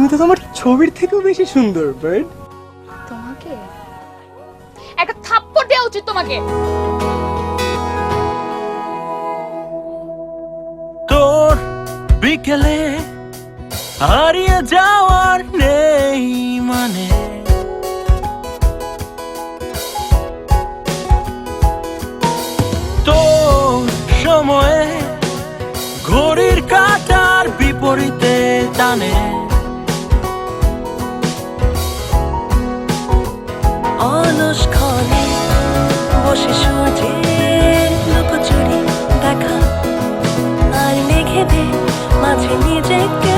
তুমি তো তোমার ছবির থেকেও বেশি সুন্দর বার্ড তোমাকে? একটা থাপ্পড় দেওয়া উচিত তোমাকে। তোর বিকেলে হারিয়ে যাওয়ার নেই মানে। তোর সময়ে ঘড়ির কাটার বিপরীতে টানে। মেঘেদের মাঝে নিজেকে